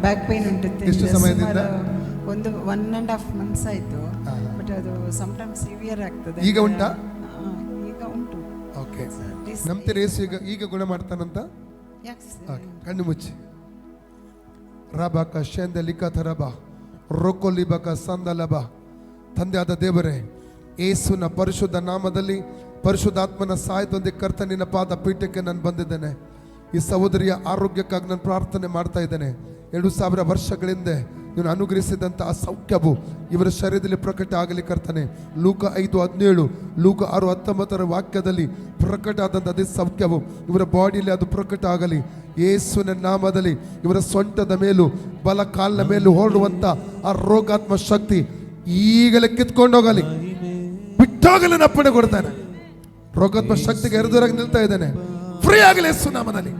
Back pain ಉಂಟು ಎಷ್ಟು ಸಮಯದಿಂದ? ಒಂದು ಒನ್ ಆ್ಯಂಡ್ ಹಾಫ್ ಮಂತ್ಸ್ ಆಯಿತು. ಬಟ್ ಅದು ಸಮ್ಟೈಮ್ ಸಿವಿಯರ್ ಆಗ್ತದೆ. ಈಗ ಉಂಟಾ? ಈಗ ಉಂಟು. ಓಕೆ This- ನಂಬ್ತೀರಿ ಈಗ ಈಗ ಗುಣ ಮಾಡ್ತಾನಂತ? ಯಾಕೆ ಓಕೆ ಕಣ್ಣು ಮುಚ್ಚಿ. ರಬಕ ಶೇಂದ ಲಿಖತ ರಬ ರೊಕ್ಕೊ ಸಂದಲಬ ಸಂದ ಲಬ ತಂದೆ ಆದ ದೇವರೇ ಏಸುನ ಪರಿಶುದ್ಧ ನಾಮದಲ್ಲಿ ಪರಿಶುದ್ಧಾತ್ಮನ ಸಾಯದೊಂದಿಗೆ ಕರ್ತನಿನ ಪಾದ ಪೀಠಕ್ಕೆ ನಾನು ಬಂದಿದ್ದೇನೆ. ಈ ಸಹೋದರಿಯ ಆರೋಗ್ಯಕ್ಕಾಗಿ ನಾನು ಪ್ರಾರ್ಥನೆ ಮಾಡ್ತಾ ಇದ್ದೇನೆ. ಎರಡು ಸಾವಿರ ವರ್ಷಗಳಿಂದ ನೀನು ಅನುಗ್ರಹಿಸಿದಂಥ ಆ ಸೌಖ್ಯವು ಇವರ ಶರೀರದಲ್ಲಿ ಪ್ರಕಟ ಆಗಲಿ ಕರ್ತಾನೆ. ಲೂಕ ಐದು ಹದಿನೇಳು, ಲೂಕ ಆರು ಹತ್ತೊಂಬತ್ತರ ವಾಕ್ಯದಲ್ಲಿ ಪ್ರಕಟ ಆದಂಥ ಅದೇ ಸೌಖ್ಯವು ಇವರ ಬಾಡಿಯಲ್ಲಿ ಅದು ಪ್ರಕಟ ಆಗಲಿ. ಯೇಸುವಿನ ನಾಮದಲ್ಲಿ ಇವರ ಸೊಂಟದ ಮೇಲೂ ಬಲ ಕಾಲಿನ ಮೇಲೂ ಹೊರಡುವಂಥ ಆ ರೋಗಾತ್ಮ ಶಕ್ತಿ ಈಗಲೇ ಕಿತ್ಕೊಂಡು ಹೋಗಲಿ. ಬಿಟ್ಟೋಗಲಿ ನಪ್ಪಣೆ ಕೊಡ್ತಾನೆ. ರೋಗಾತ್ಮ ಶಕ್ತಿಗೆ ಎರಡು ನಿಲ್ತಾ ಇದ್ದಾನೆ. ಫ್ರೀ ಆಗಲಿ ಯೇಸು ನಾಮದಲ್ಲಿ.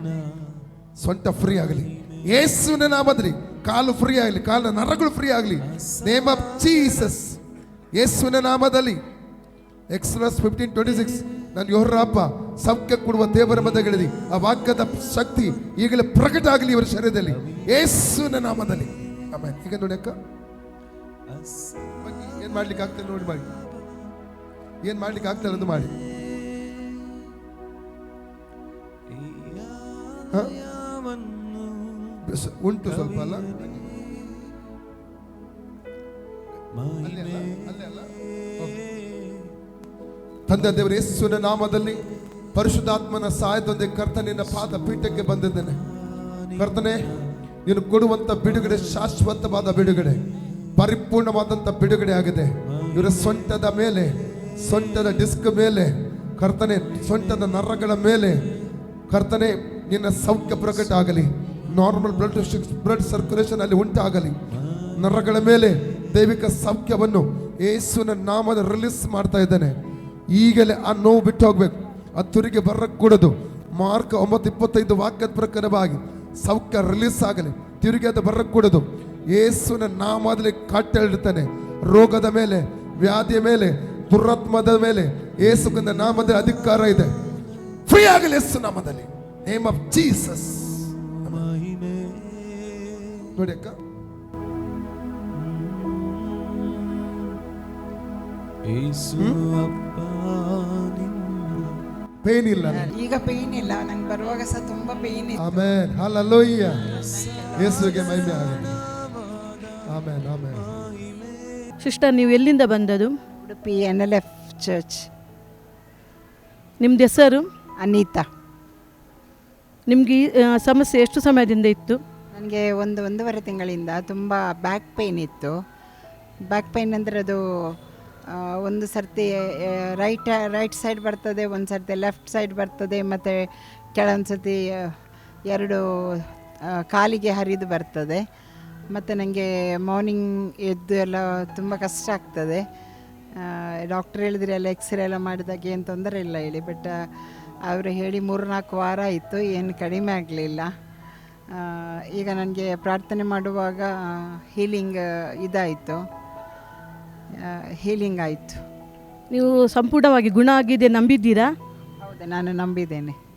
ಸೊಂಟ ಫ್ರೀ ಆಗಲಿ. ಯೇಸುವಿನ ನಾಮದಲ್ಲಿ ಕಾಲು ಫ್ರೀ ಆಗಲಿ ಕಾಲು ನರಗಳು ಫ್ರೀ ಆಗಲಿ. ನೇಮ್ ಆಫ್ ಜೀಸಸ್ ಯೇಸುವಿನ ನಾಮದಲ್ಲಿ. ಎಕ್ಸ್ಪ್ರೆಸ್ ಫಿಫ್ಟೀನ್ ಟ್ವೆಂಟಿ ಸಿಕ್ಸ್ ನಾನು ಹಬ್ಬ ಸೌಖ್ಯ ಕೊಡುವ ದೇವರ ಮಧ್ಯಗಳಿದೆ ಆ ವಾಕ್ಯದ ಶಕ್ತಿ ಈಗಲೇ ಪ್ರಕಟ ಆಗಲಿ ಇವರ ಶರೀರದಲ್ಲಿ. ಯೇಸುವಿನ ನಾಮದಲ್ಲಿ. ಆಮೇಲೆ ಈಗ ನೋಡಿ ಅಕ್ಕ. ಏನ್ ಮಾಡ್ಲಿಕ್ಕೆ ಆಗ್ತದೆ ನೋಡಿ ಮಾಡಿ. ಏನು ಮಾಡ್ಲಿಕ್ಕೆ ಆಗ್ತದೆ ಅದು ಮಾಡಿ. ಹ? ಉಂಟು ಸ್ವಲ್ಪ ಅಲ್ಲ. ತಂದೆ ದೇವರ ಯೇಸುವಿನ ನಾಮದಲ್ಲಿ ಪರಿಶುದ್ಧಾತ್ಮನ ಸಹಾಯದೊಂದಿಗೆ ಕರ್ತನಿನ ಪಾದ ಪೀಠಕ್ಕೆ ಬಂದಿದ್ದೇನೆ. ಕರ್ತನೆ ನೀನು ಕೊಡುವಂತ ಬಿಡುಗಡೆ ಶಾಶ್ವತವಾದ ಬಿಡುಗಡೆ ಪರಿಪೂರ್ಣವಾದಂತ ಬಿಡುಗಡೆ ಆಗಿದೆ. ಇವರ ಸೊಂಟದ ಮೇಲೆ ಸೊಂಟದ ಡಿಸ್ಕ್ ಮೇಲೆ ಕರ್ತನೆ ಸೊಂಟದ ನರಗಳ ಮೇಲೆ ಕರ್ತನೆ ನಿನ್ನ ಸೌಖ್ಯ ಪ್ರಕಟ ಆಗಲಿ ನಾರ್ಮಲ್ ಬ್ಲಡ್ ಬ್ಲಡ್ ಸರ್ಕ್ಯುಲೇಷನ್ ಅಲ್ಲಿ ಉಂಟಾಗಲಿ. ನರಗಳ ಮೇಲೆ ದೈವಿಕ ಸೌಖ್ಯವನ್ನು ಯೇಸುವಿನ ನಾಮದ ರಿಲೀಸ್ ಮಾಡ್ತಾ ಇದ್ದಾನೆ. ಈಗಲೇ ಆ ನೋವು ಬಿಟ್ಟು ಹೋಗ್ಬೇಕು. ಆ ತುರಿಗೆ ಬರಕೂಡದು. ಕೂಡದು ಮಾರ್ಕ್ ಒಂಬತ್ತು ಇಪ್ಪತ್ತೈದು ವಾಕ್ಯದ ಪ್ರಕಾರವಾಗಿ ಸೌಖ್ಯ ರಿಲೀಸ್ ಆಗಲಿ. ತಿರುಗಿ ಅದು ಬರಕೂಡದು. ಕೂಡದು ಯೇಸುವಿನ ನಾಮದಲ್ಲಿ ಕಟ್ಟೆಳಿರ್ತಾನೆ ರೋಗದ ಮೇಲೆ, ವ್ಯಾಧಿಯ ಮೇಲೆ, ದುರಾತ್ಮದ ಮೇಲೆ ಯೇಸುವಿನ ನಾಮದ ಅಧಿಕಾರ ಇದೆ. ಫ್ರೀ ಆಗಲಿ ಯೇಸು ನಾಮದಲ್ಲಿ. ನೇಮ್ ಆಫ್ ಜೀಸಸ್ ನೋಡಿ ಅಕ್ಕ ಪೇನ್ ಇಲ್ಲ ಈಗ ಪೇನ್ ಇಲ್ಲ. ನಂಗೆ ಬರುವಾಗ ಸಹ ತುಂಬಾ ಪೇನ್ ಇತ್ತು. ಆಮೇನ್ ಹಲ್ಲೋಯ್ಯ ಯೇಸುವಿಗೆ ಮಹಿಮೆ ಆಗಲಿ. ಆಮೇನ್ ಆಮೇನ್ ಸಿಸ್ಟರ್ ನೀವು ಎಲ್ಲಿಂದ ಬಂದದು? Udupi N L F church ನಿಮ್ದು ಹೆಸರು? ಅನಿತಾ. ನಿಮ್ಗೆ ಈ ಆ, ಸಮಸ್ಯೆ ಎಷ್ಟು ಸಮಯದಿಂದ ಇತ್ತು? ನನಗೆ ಒಂದು ಒಂದೂವರೆ ತಿಂಗಳಿಂದ ತುಂಬ ಬ್ಯಾಕ್ ಪೇಯ್ನ್ ಇತ್ತು. ಬ್ಯಾಕ್ ಪೇಯ್ನ್ ಅಂದರೆ ಅದು ಒಂದು ಸರ್ತಿ ರೈಟ್ ರೈಟ್ ಸೈಡ್ ಬರ್ತದೆ, ಒಂದು ಸರ್ತಿ ಲೆಫ್ಟ್ ಸೈಡ್ ಬರ್ತದೆ, ಮತ್ತು ಕೆಲವೊಂದು ಸರ್ತಿ ಎರಡು ಕಾಲಿಗೆ ಹರಿದು ಬರ್ತದೆ. ಮತ್ತು ನನಗೆ ಮಾರ್ನಿಂಗ್ ಎದ್ದು ಎಲ್ಲ ತುಂಬ ಕಷ್ಟ ಆಗ್ತದೆ. ಡಾಕ್ಟ್ರ್ ಹೇಳಿದ್ರೆ ಎಲ್ಲ ಎಕ್ಸ್ರೇ ಎಲ್ಲ ಮಾಡಿದಾಗ ಏನು ತೊಂದರೆ ಇಲ್ಲ ಹೇಳಿ ಬಟ್ ಅವರು ಹೇಳಿ ಮೂರು ನಾಲ್ಕು ವಾರ ಆಯಿತು, ಏನು ಕಡಿಮೆ ಆಗಲಿಲ್ಲ. ಈಗ ನನಗೆ ಪ್ರಾರ್ಥನೆ ಮಾಡುವಾಗ ಹೀಲಿಂಗ್ ಇದಾಯಿತು. ಹೀಲಿಂಗ್ ಆಯಿತು. ನೀವು ಸಂಪೂರ್ಣವಾಗಿ ಗುಣ ಆಗಿದೆ ನಂಬಿದ್ದೀರಾ? ಹೌದು ನಾನು ನಂಬಿದ್ದೇನೆ.